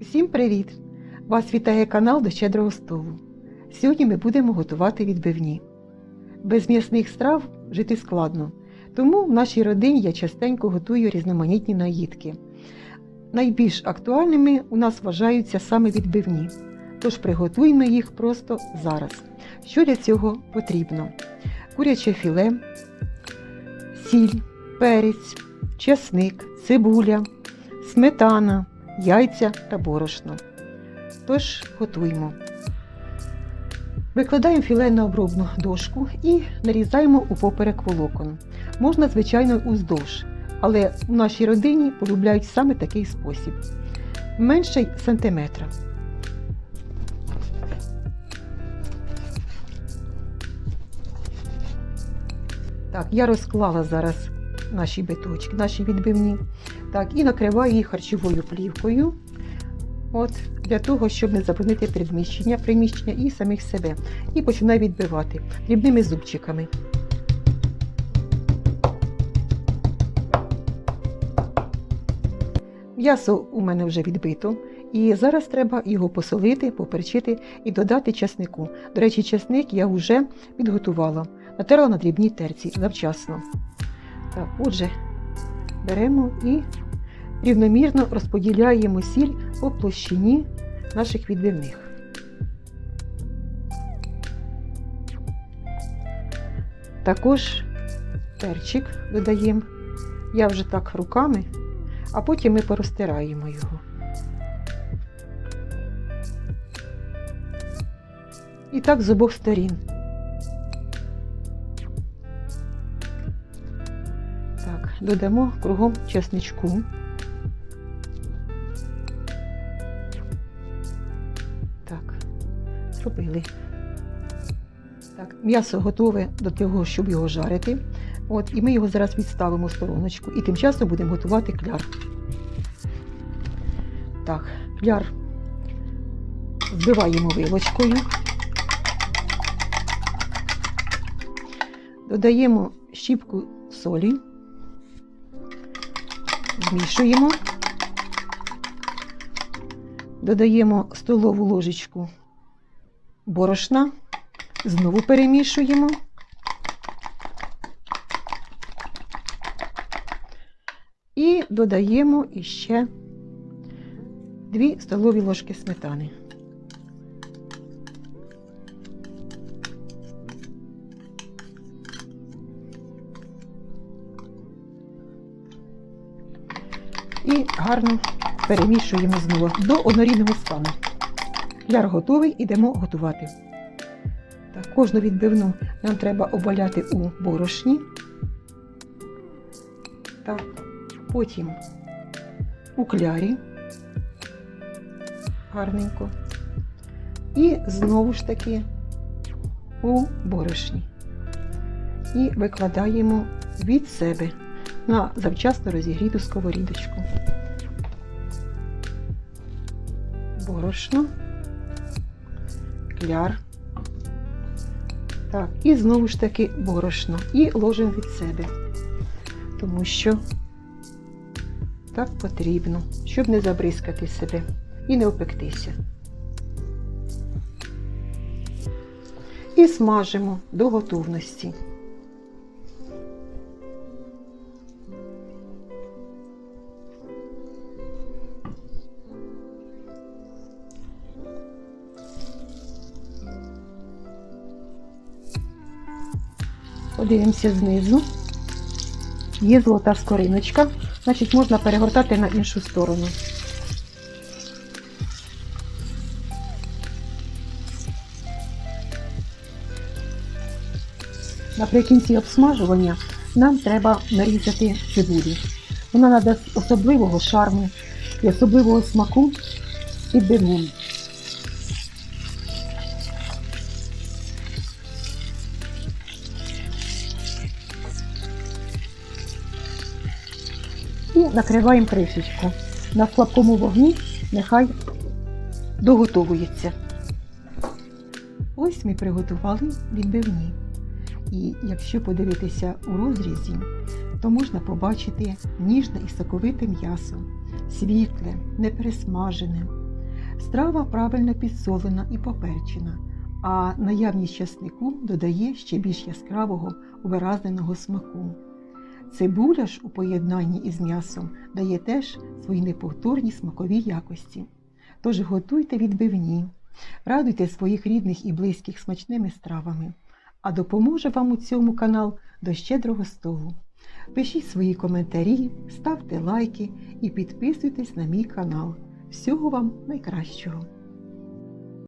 Всім привіт! Вас вітає канал до щедрого столу. Сьогодні ми будемо готувати відбивні. Без м'ясних страв жити складно, тому в нашій родині я частенько готую різноманітні наїдки. Найбільш актуальними у нас вважаються саме відбивні, тож приготуємо їх просто зараз. Що для цього потрібно? Куряче філе, сіль, перець, часник, цибуля, сметана, яйця та борошно. Тож готуємо. Викладаємо філе на обробну дошку і нарізаємо у поперек волокон. Можна, звичайно, уздовж, але в нашій родині полюбляють саме такий спосіб. Менше сантиметра. Так, я розклала зараз наші биточки, наші відбивні. Так, і накриваю їх харчовою плівкою. От, для того, щоб не забруднити приміщення, приміщення і самих себе. І починаю відбивати дрібними зубчиками. М'ясо у мене вже відбито, і зараз треба його посолити, поперчити і додати часнику. До речі, часник я вже підготувала, натерла на дрібній терці завчасно. Так, отже, беремо і рівномірно розподіляємо сіль по площині наших відбивних. Також перчик додаємо. Я вже так руками, а потім ми порозтираємо його. І так з обох сторін. Так, додамо кругом чесничку. Зробили. Так, м'ясо готове до того, щоб його жарити. От, і ми його зараз відставимо в стороночку. І тим часом будемо готувати кляр. Так, кляр збиваємо вилочкою. Додаємо щіпку солі, змішуємо, додаємо столову ложечку борошна, знову перемішуємо. І додаємо іще 2 столові ложки сметани. І гарно перемішуємо знову до однорідного стану. Ляр готовий, ідемо готувати. Так, Кожну відбивну нам треба обваляти у борошні. Так, Потім у клярі гарненько. І знову ж таки у борошні. І викладаємо від себе на завчасно розігріту сковорідочку. Борошно, кляр. Так, і знову ж таки борошно. І ложимо від себе. Тому що так потрібно, щоб не забризкати себе і не опектися. І смажимо до готовності. Подивимося знизу. Є золота скориночка, значить можна перегортати на іншу сторону. Наприкінці обсмажування нам треба нарізати цибулю. Вона надасть особливого шарму і особливого смаку відбивним. І накриваємо кришечку. На слабкому вогні нехай доготовується. Ось ми приготували відбивні. І якщо подивитися у розрізі, то можна побачити ніжне і соковите м'ясо, світле, непересмажене, Страва правильно підсолена і поперчена, а наявність часнику додає ще більш яскравого увиразненого смаку. Цибуля ж у поєднанні із м'ясом дає теж свої неповторні смакові якості. Тож готуйте відбивні, радуйте своїх рідних і близьких смачними стравами, а допоможе вам у цьому канал до щедрого столу. Пишіть свої коментарі, ставте лайки і підписуйтесь на мій канал. Всього вам найкращого!